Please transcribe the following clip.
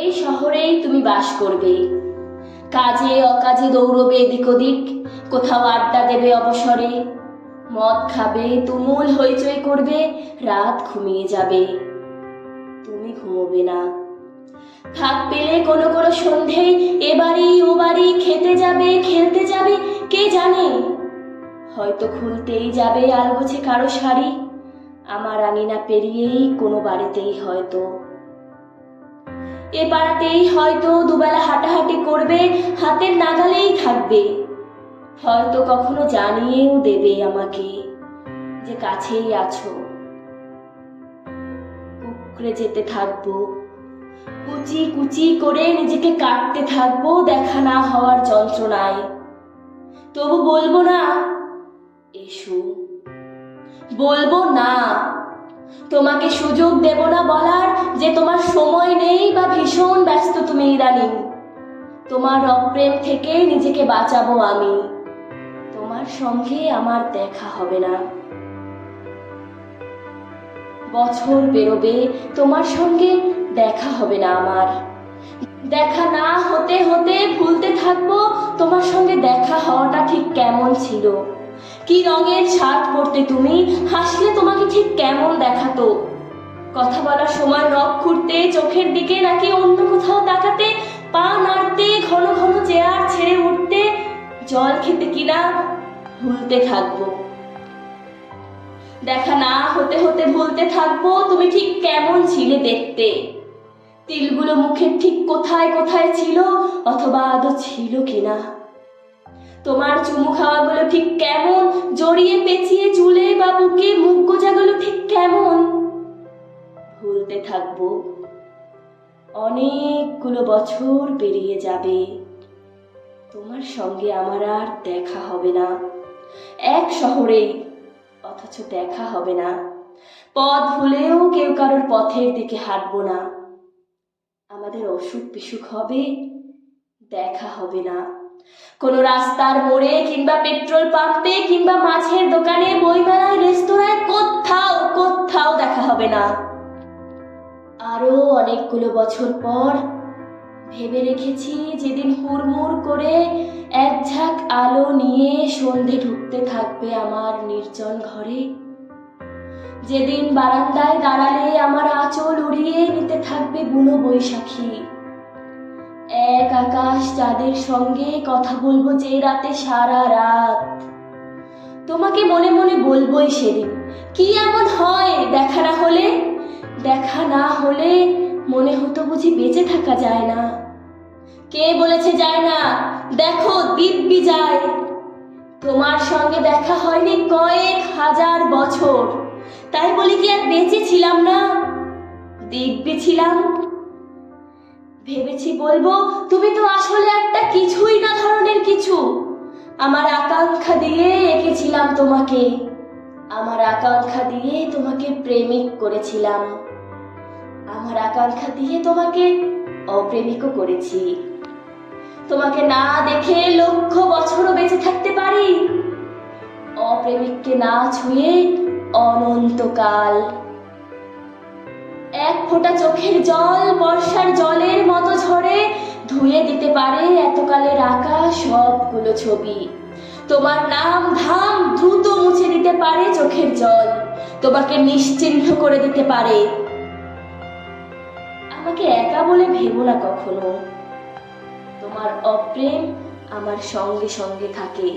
এই শহরেই তুমি বাস করবে। কাজে অকাজে দৌড়বে এদিক ওদিক, কোথাও আড্ডা দেবে অবসরে। মদ খাবে, তুমুল হইচই করবে, রাত ঘুমিয়ে যাবে। তুমি ঘুমোবে না। ফাঁক পেলে কোনো কোনো সন্ধেই এ বাড়ি ও বাড়ি খেতে যাবে, খেলতে যাবে, কে জানে? হয়তো খুলতেই যাবে আলগোছে কারও শাড়ি। আমার আঙিনা পেরিয়েই কোনো বাড়িতেই হয়তো এ পাড়াতেই হয়তো দুবেলা হাঁটাহাঁটি করবে, হাতের নাগালেই থাকবে। হয়তো কখনো জানিয়েও দেবে আমাকে যে কাছেই আছো। কুকড়ে যেতে থাকব, কুচি কুচি করে নিজেকে কাটতে থাকব দেখা না হওয়ার যন্ত্রণায়। তবু বলব না, এসো। বলব না তোমাকে সুযোগ দেব না বলার যে তোমার সময় নেই বা ভীষণ ব্যস্ত তুমি ইদানিং। তোমার অপ্রেম থেকে নিজেকে বাঁচাবো আমি। তোমার সঙ্গে আমার দেখা হবে না। বছর বেরোবে, তোমার সঙ্গে দেখা হবে না আমার। দেখা না হতে হতে ভুলতে থাকব, তোমার সঙ্গে দেখা হওয়াটা ঠিক কেমন ছিল? কি রঙের শার্ট পরতে তুমি? হাসলে তোমাকে ঠিক কেমন দেখাতো কথা বলার সময় নখ খুঁড়তে, চোখের দিকে নাকি অন্য কোথাও তাকাতে, পা নাড়তে, ঘন ঘন চেয়ার ছেড়ে উঠতে, জল খেতে কিনা ভুলতে থাকব। দেখা না হতে হতে ভুলতে থাকব, তুমি ঠিক কেমন ছিলে দেখতে? তিলগুলো মুখের ঠিক কোথায় কোথায় ছিল, অথবা আদৌ ছিল কিনা? তোমার চুমু খাওয়াগুলো ঠিক কেমন? জড়িয়ে পেঁচিয়ে চুলে বা বুকে মুখ গোজাগুলো ঠিক কেমন? ভুলতে থাকব। অনেকগুলো বছর পেরিয়ে যাবে। তোমার সঙ্গে আমার আর দেখা হবে না। এক শহরেই, অথচ দেখা হবে না। পথ ভুলেও কেউ কারোর পথের দিকে হাঁটবো না। আমাদের অসুখ বিসুখ হবে, দেখা হবে না। কোনো রাস্তার মোড়ে কিংবা পেট্রোল পাম্পে কিংবা মাছের দোকানে, বইমেলায়, রেস্তোরাঁয় কোথাও কোথাও দেখা হবে না। আরও অনেকগুলো বছর পর ভেবে রেখেছি যেদিন হুড়মুড় করে এক ঝাঁক আলো নিয়ে সন্ধে ঢুকতে থাকবে আমার নির্জন ঘরে। যেদিন বারান্দায় দাঁড়ালে আমার আঁচল উড়িয়ে নিতে থাকবে বুনো বৈশাখী। আকাশ চাঁদের সঙ্গে কথা বলব যে রাতে সারা রাত। তোমাকে মনে মনে বলবোই সেদিন, কি এমন হয় দেখা না হলে? দেখা না হলে মনে হতো বুঝি বেঁচে থাকা যায় না। কে বলেছে যায় না? দেখো দিব্যি যায়। তোমার সঙ্গে দেখা হয়নি কয়েক হাজার বছর, তাই বলি কি আর বেঁচে ছিলাম না? দিব্যি ছিলাম ভেবেছি বলব, তুমি তো আসলে একটা কিছুই না ধরনের কিছু। আমার আকাঙ্ক্ষা দিয়ে এঁকেছিলাম তোমাকে। আমার আকাঙ্ক্ষা দিয়ে তোমাকে প্রেমিক করেছিলাম। আমার আকাঙ্ক্ষা দিয়ে তোমাকে অপ্রেমিকও করেছি। তোমাকে না দেখে লক্ষ বছরও বেঁচে থাকতে পারি। অপ্রেমিককে না ছুঁয়ে অনন্তকাল। এক ফোঁটা চোখের জল বর্ষার জলের মতো ঝরে ধুয়ে দিতে পারে এতকালের আঁকা সবগুলো ছবি। তোমার নাম ধাম দ্রুত মুছে দিতে পারে চোখের জল। তোমাকে নিশ্চিহ্ন করে দিতে পারে। আমাকে একা বলে ভেবো না কখনো। তোমার অপ্রেম আমার সঙ্গে সঙ্গে থাকে।